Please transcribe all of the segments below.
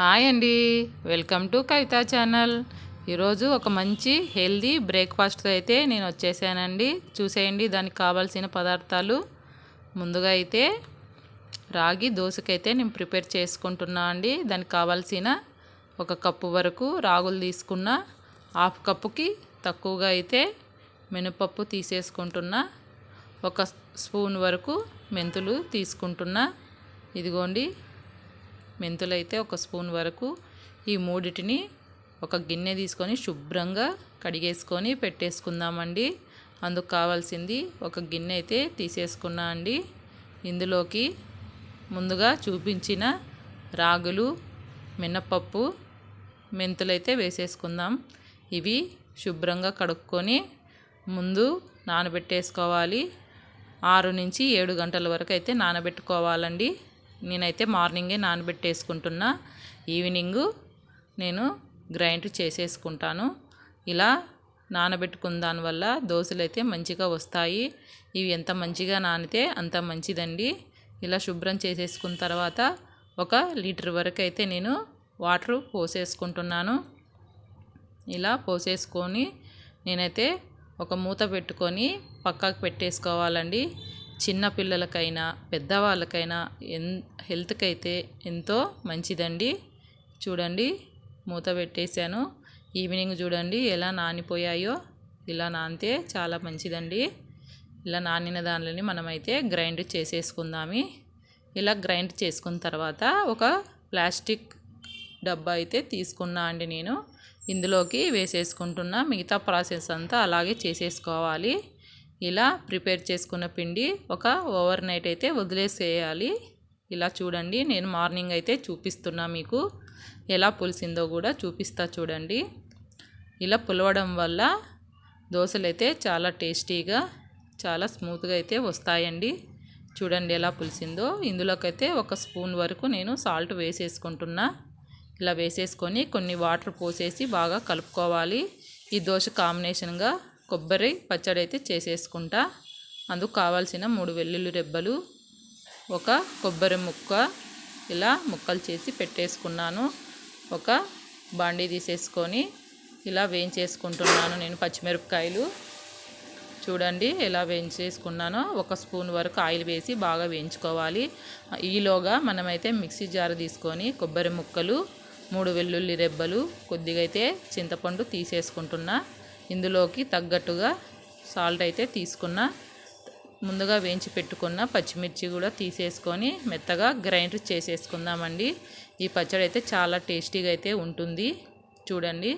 Hi అండి. Welcome to Kavitha channel. ఈరోజు ఒక మంచి హెల్దీ బ్రేక్ఫాస్ట్ అయితే నేను వచ్చేసానండి. చూసేయండి దానికి కావాల్సిన పదార్థాలు. ముందుగా అయితే రాగి దోశకైతే నేను ప్రిపేర్ చేసుకుంటున్నా అండి. దానికి కావాల్సిన ఒక కప్పు వరకు రాగులు తీసుకున్న హాఫ్ కప్పుకి తక్కువగా అయితే మినపప్పు తీసేసుకుంటున్నా. ఒక స్పూన్ వరకు మెంతులు తీసుకుంటున్నా. ఇదిగోండి మెంతులు అయితే ఒక స్పూన్ వరకు ఈ మూడిటిని ఒక గిన్నె తీసుకొని శుభ్రంగా కడిగేసుకొని పెట్టేసుకుందామండి. అందుకు కావాల్సింది ఒక గిన్నె అయితే తీసేసుకున్నా అండి. ఇందులోకి ముందుగా చూపించిన రాగులు మినపప్పు మెంతులైతే వేసేసుకుందాం. ఇవి శుభ్రంగా కడుక్కొని ముందు నానబెట్టేసుకోవాలి. ఆరు నుంచి ఏడు గంటల వరకు అయితే నానబెట్టుకోవాలండి. నేనైతే మార్నింగే నానబెట్టేసుకుంటున్నా ఈవినింగ్ నేను గ్రైండ్ చేసేసుకుంటాను. ఇలా నానబెట్టుకున్న దానివల్ల దోశలు అయితే మంచిగా వస్తాయి. ఇవి ఎంత మంచిగా నానితే అంత మంచిదండి. ఇలా శుభ్రం చేసేసుకున్న తర్వాత ఒక లీటర్ వరకు అయితే నేను వాటర్ పోసేసుకుంటున్నాను. ఇలా పోసేసుకొని నేనైతే ఒక మూత పెట్టుకొని పక్కకు పెట్టేసుకోవాలండి. చిన్న పిల్లలకైనా పెద్దవాళ్ళకైనా ఎన్ హెల్త్కి అయితే ఎంతో మంచిదండి. చూడండి మూత పెట్టేశాను. ఈవినింగ్ చూడండి ఎలా నానిపోయాయో. ఇలా నానితే చాలా మంచిదండి. ఇలా నానిన దానిని మనమైతే గ్రైండ్ చేసేసుకుందామి. ఇలా గ్రైండ్ చేసుకున్న తర్వాత ఒక ప్లాస్టిక్ డబ్బా అయితే తీసుకున్నా అండి నేను. ఇందులోకి వేసేసుకుంటున్నా. మిగతా ప్రాసెస్ అంతా అలాగే చేసేసుకోవాలి. ఇలా ప్రిపేర్ చేసుకున్న పిండి ఒక ఓవర్ నైట్ అయితే వదిలేసేయాలి. ఇలా చూడండి నేను మార్నింగ్ అయితే చూపిస్తున్నా మీకు. ఎలా పులిసిందో కూడా చూపిస్తా చూడండి. ఇలా పులవడం వల్ల దోశలు అయితే చాలా టేస్టీగా చాలా స్మూత్గా అయితే వస్తాయండి. చూడండి ఎలా పులిసిందో. ఇందులోకైతే ఒక స్పూన్ వరకు నేను సాల్ట్ వేసేసుకుంటున్నా. ఇలా వేసేసుకొని కొన్ని వాటర్ పోసేసి బాగా కలుపుకోవాలి. ఈ దోశ కాంబినేషన్గా కొబ్బరి పచ్చడి అయితే చేసేసుకుంటా. అందుకు కావాల్సిన మూడు వెల్లుల్లి రెబ్బలు ఒక కొబ్బరి ముక్క ఇలా ముక్కలు చేసి పెట్టేసుకున్నాను. ఒక బాండీ తీసేసుకొని ఇలా వేయించేసుకుంటున్నాను నేను పచ్చిమిరపకాయలు. చూడండి ఎలా వేయించేసుకున్నానో. ఒక స్పూన్ వరకు ఆయిల్ వేసి బాగా వేయించుకోవాలి. ఈలోగా మనమైతే మిక్సీ జార్ తీసుకొని కొబ్బరి ముక్కలు మూడు వెల్లుల్లి రెబ్బలు కొద్దిగా అయితే చింతపండు తీసేసుకుంటున్నా. ఇందులోకి తగ్గట్టుగా సాల్ట్ అయితే తీసుకున్న ముందుగా వేయించి పెట్టుకున్న పచ్చిమిర్చి కూడా తీసేసుకొని మెత్తగా గ్రైండ్ చేసేసుకుందామండి. ఈ పచ్చడి అయితే చాలా టేస్టీగా అయితే ఉంటుంది. చూడండి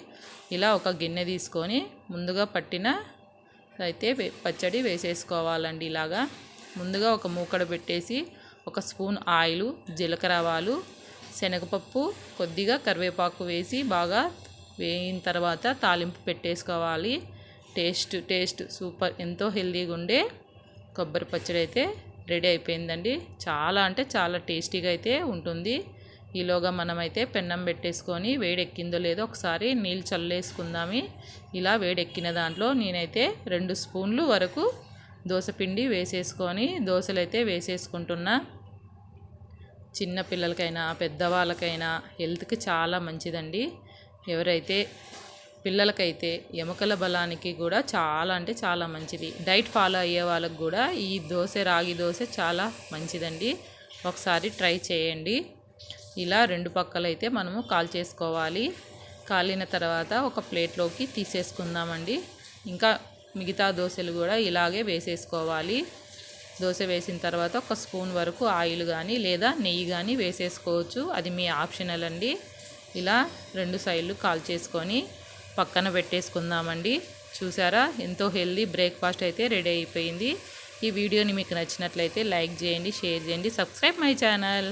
ఇలా ఒక గిన్నె తీసుకొని ముందుగా పట్టిన అయితే పచ్చడి వేసేసుకోవాలండి ఇలాగా. ముందుగా ఒక మూకడ పెట్టేసి ఒక స్పూన్ ఆయిల్ జీలకర్ర ఆవాలు శనగపప్పు కొద్దిగా కరివేపాకు వేసి బాగా వేయిన తర్వాత తాలింపు పెట్టేసుకోవాలి. Taste taste super. ఎంతో హెల్దీగా ఉండే కొబ్బరి పచ్చడి అయితే రెడీ అయిపోయిందండి. చాలా అంటే చాలా టేస్టీగా అయితే ఉంటుంది. ఈలోగా మనమైతే పెన్నం పెట్టేసుకొని వేడెక్కిందో లేదో ఒకసారి నీళ్ళు చల్లేసుకుందామి. ఇలా వేడెక్కిన దాంట్లో నేనైతే రెండు స్పూన్లు వరకు దోశపిండి వేసేసుకొని దోశలు అయితే వేసేసుకుంటున్నా. చిన్న పిల్లలకైనా పెద్దవాళ్ళకైనా హెల్త్కి చాలా మంచిదండి. ఎవరైతే పిల్లలకైతే ఎముకల బలానికి కూడా చాలా అంటే చాలా మంచిది. డైట్ ఫాలో అయ్యే వాళ్ళకు కూడా ఈ దోశ రాగి దోశ చాలా మంచిదండి. ఒకసారి ట్రై చేయండి. ఇలా రెండు పక్కలైతే మనము కాల్ చేసుకోవాలి. కాలిన తర్వాత ఒక ప్లేట్లోకి తీసేసుకుందామండి. ఇంకా మిగతా దోశలు కూడా ఇలాగే వేసేసుకోవాలి. దోశ వేసిన తర్వాత ఒక స్పూన్ వరకు ఆయిల్ కానీ లేదా నెయ్యి కానీ వేసేసుకోవచ్చు. అది మీ ఆప్షనల్ అండి. ఇలా రెండు సైడ్లు కాల్ చేసుకొని పక్కన పెట్టేసుకుందామండి. చూసారా? ఎంతో హెల్దీ బ్రేక్ఫాస్ట్ అయితే రెడీ అయిపోయింది. ఈ వీడియోని మీకు నచ్చినట్లయితే లైక్ చేయండి షేర్ చేయండి సబ్స్క్రైబ్ మై ఛానల్.